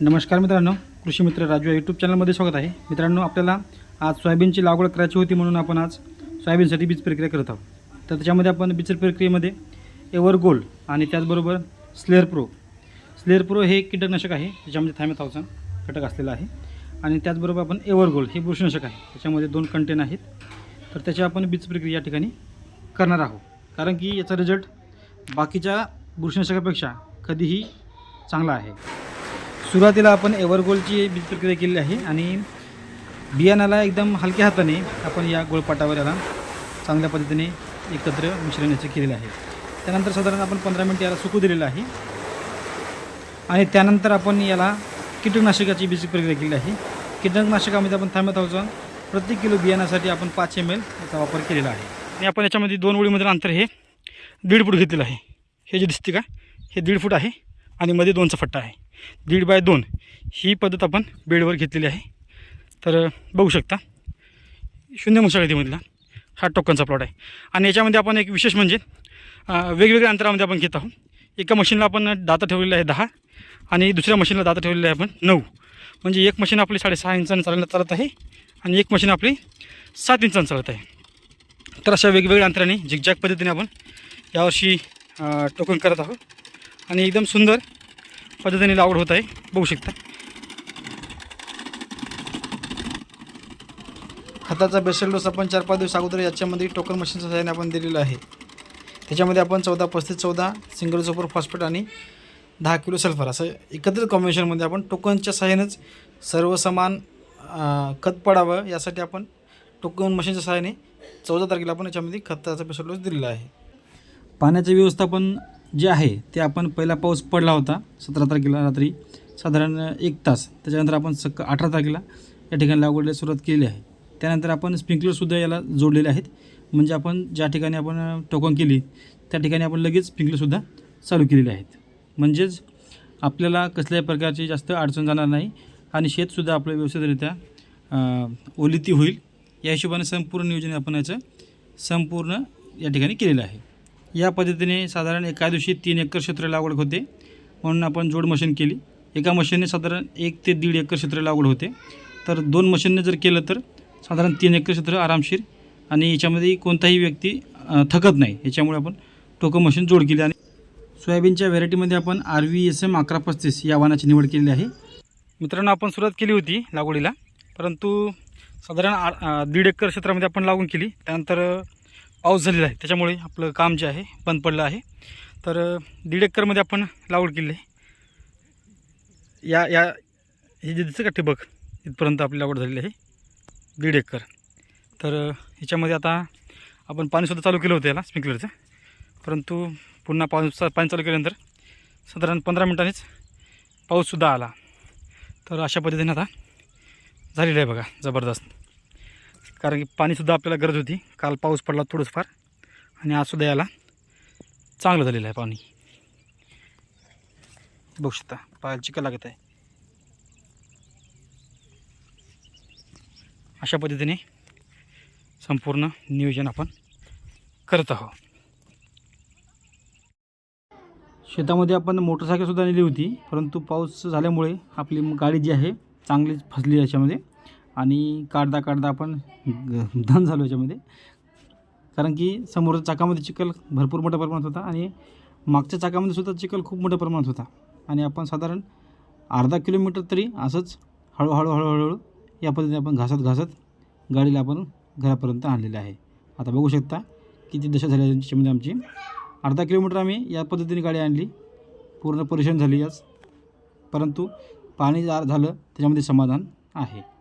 नमस्कार मित्रांनो कृषी मित्र राजू यूट्यूब चॅनलमध्ये स्वागत आहे. मित्रांनो आपल्याला आज सोयाबीनची लागवड करायची होती म्हणून आपण आज सोयाबीनसाठी बीज प्रक्रिया करत आहोत. तर त्याच्यामध्ये आपण बीज प्रक्रियेमध्ये एवर गोल्ड आणि त्याचबरोबर स्लेअर प्रो. स्लेअर प्रो हे कीटकनाशक आहे त्याच्यामध्ये थायमे थाउजंड घटक असलेला आहे. आणि त्याचबरोबर आपण एवर गोल्ड हे बुरशीनाशक आहे त्याच्यामध्ये दोन कंटेन आहेत. तर त्याची आपण बीज प्रक्रिया या ठिकाणी करणार आहोत. कारण की याचा रिझल्ट बाकीच्या बुरशीनाशकापेक्षा कधीही चांगला आहे. सुरुवातीला आपण एव्हरगोलची बीज प्रक्रिया केली आहे आणि बियाणाला एकदम हलक्या हाताने आपण या गोळपाटावर याला चांगल्या पद्धतीने एकत्र मिश्रण याचं केलेलं आहे. त्यानंतर साधारण आपण पंधरा मिनटं याला सुकू दिलेलं आहे. आणि त्यानंतर आपण याला कीटकनाशकाची बीज प्रक्रिया केली आहे. कीटकनाशकामध्ये आपण थांबत आहोत. प्रति किलो बियाण्यासाठी आपण पाच एम एल याचा वापर केलेला आहे. आणि आपण याच्यामध्ये दोन ओळीमधील अंतर हे दीड फूट घेतलेलं आहे. हे जे दिसते का? हे दीड फूट आहे आणि मध्ये दोनचा फट्टा आहे. दीड बाय दोन ही पद्धत आपण बेडवर घेतलेली आहे. तर बघू शकता शून्य मशागतीमधला हा टोकनचा प्लॉट आहे. आणि याच्यामध्ये आपण एक विशेष म्हणजे वेगवेगळ्या अंतरामध्ये आपण घेत आहोत. एका मशीनला आपण दाता ठेवलेलं आहे दहा आणि दुसऱ्या मशीनला दाता ठेवलेलं आहे आपण नऊ. म्हणजे एक मशीन आपली साडेसहा इंचानं चालण्यात चालत आहे आणि एक मशीन आपली सात इंचानं चालत आहे. तर अशा वेगवेगळ्या अंतराने झिकझॅक पद्धतीने आपण यावर्षी टोकन करत आहोत. आणि एकदम सुंदर पद्धतीने लागवड होत आहे. बघू शकता. खताचा बेसल डोस आपण चार पाच दिवस अगोदर याच्यामध्ये टोकन मशीनच्या सहाय्याने आपण दिलेलं आहे. त्याच्यामध्ये आपण चौदा पस्तीस चौदा सिंगल सुपर फॉस्फेट आणि दहा किलो सल्फर असं एकत्रित कॉम्बिनेशनमध्ये आपण टोकनच्या सहाय्यानेच सर्व समान खत पडावं यासाठी आपण टोकन मशीनच्या सहाय्याने चौदा तारखेला आपण याच्यामध्ये खताचा बेसल डोस दिलेला आहे. पाण्याचे व्यवस्थापन जे आहे ते आपण पहिला पाऊस पडला होता सतरा तारखेला रात्री साधारण एक तास. त्याच्यानंतर आपण सक्क अठरा तारखेला या ठिकाणी लागवडीला सुरुवात केलेली आहे. त्यानंतर आपण स्प्रिंकलरसुद्धा याला जोडलेले आहेत. म्हणजे आपण ज्या ठिकाणी आपण टोकन केली त्या ठिकाणी आपण लगेच स्प्रिंकलरसुद्धा चालू केलेले आहेत. म्हणजेच आपल्याला कसल्याही प्रकारची जास्त अडचण जाणार नाही आणि शेतसुद्धा आपलं व्यवस्थितरित्या ओलिती होईल. या हिशोबाने संपूर्ण नियोजन आपण याचं संपूर्ण या ठिकाणी केलेलं आहे. या पद्धतीने साधारण एका दिवशी तीन एकर क्षेत्र लागवड होते. म्हणून आपण जोड मशीन केली. एका मशीनने साधारण एक ते दीड एकर क्षेत्र लागवड होते. तर दोन मशीनने जर केलं तर साधारण तीन एकर क्षेत्र आरामशीर आणि याच्यामध्ये कोणताही व्यक्ती थकत नाही. याच्यामुळे आपण टोकं मशीन जोड केली आणि सोयाबीनच्या व्हेरायटीमध्ये आपण आर व्ही एस एम अकरा पस्तीस या वाहनाची निवड केलेली आहे. मित्रांनो आपण सुरुवात केली होती लागवडीला. परंतु साधारण आ दीड एकर क्षेत्रामध्ये आपण लागून केली. त्यानंतर पाऊस झालेला आहे. त्याच्यामुळे आपलं काम जे आहे बंद पडलं आहे. तर दीड एकरमध्ये आपण लागवड केली आहे. या या हे जे दिसतं का ठिबक? इथपर्यंत आपली लागवड झालेली आहे. दीड एकर. तर ह्याच्यामध्ये आता आपण पाणीसुद्धा चालू केलं होतं याला स्प्रिंकलरचं. परंतु पुन्हा पाऊस पाणी चालू केल्यानंतर साधारण पंधरा मिनिटांनीच पाऊससुद्धा आला. तर अशा पद्धतीने आता झालेलं आहे बघा जबरदस्त. कारण की पाणीसुद्धा आपल्याला गरज होती. काल पाऊस पडला थोडंच फार आणि आजसुद्धा याला चांगलं झालेलं आहे पाणी. बघू शकता पायाला चिकन लागत आहे. अशा पद्धतीने संपूर्ण नियोजन आपण करत आहोत. शेतामध्ये आपण मोटरसायकलसुद्धा नेली होती परंतु पाऊस झाल्यामुळे आपली गाडी जी आहे चांगलीच फसली याच्यामध्ये. आणि काढता काढता आपण ग- धन झालो याच्यामध्ये. कारण की समोरच्या चाकामध्ये चिखल भरपूर मोठ्या प्रमाणात होता आणि मागच्या चाकामध्ये सुद्धा चिखल खूप मोठ्या प्रमाणात होता. आणि आपण साधारण अर्धा किलोमीटर तरी असंच हळूहळू हळूहळू या पद्धतीने आपण घासत घासत गाडीला आपण घरापर्यंत आणलेलं आहे. आता बघू शकता किती दशा झाल्या त्याच्यामध्ये आमची. अर्धा किलोमीटर आम्ही या पद्धतीने गाडी आणली. पूर्ण परेशान झाली याच. परंतु पाणी जा झालं त्याच्यामध्ये समाधान आहे.